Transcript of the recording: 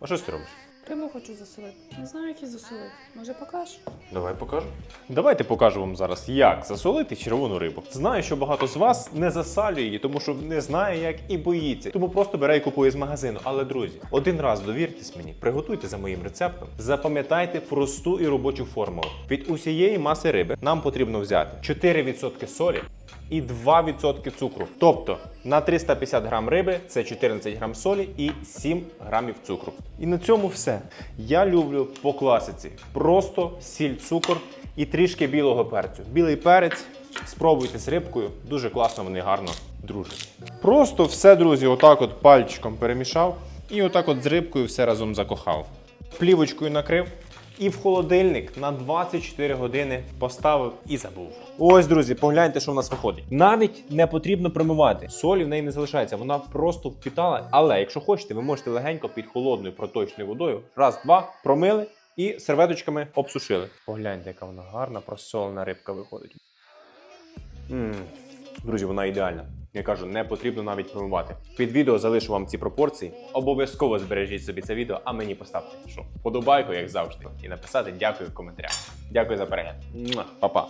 А що ти робиш? Рибу хочу засолити. Не знаю, як її засолити. Може покажеш? Давай покажу. Давайте покажу вам зараз, як засолити червону рибу. Знаю, що багато з вас не засалює її, тому що не знає, як і боїться. Тому просто бере і купує з магазину. Але друзі, один раз довіртесь мені, приготуйте за моїм рецептом. Запам'ятайте просту і робочу формулу. Від усієї маси риби нам потрібно взяти 4% солі. І 2% цукру. Тобто на 350 грам риби це 14 грам солі і 7 грамів цукру. І на цьому все. Я люблю по класиці. Просто сіль, цукор і трішки білого перцю. Білий перець спробуйте з рибкою, дуже класно вони гарно дружать. Просто все, друзі, отак от пальчиком перемішав і отак от з рибкою все разом закохав. Плівочкою накрив. І в холодильник на 24 години поставив і забув. Ось, друзі, погляньте, що в нас виходить. Навіть не потрібно промивати. Солі в неї не залишається, вона просто впітала. Але якщо хочете, ви можете легенько під холодною проточною водою раз, два промили і серветочками обсушили. Погляньте, яка вона гарна, просолена рибка виходить. м Друзі, вона ідеальна. Я кажу, не потрібно навіть промивати. Під відео залишу вам ці пропорції. Обов'язково збережіть собі це відео, а мені поставте що вподобайку, як завжди, і написати дякую в коментарях. Дякую за перегляд. Па-па.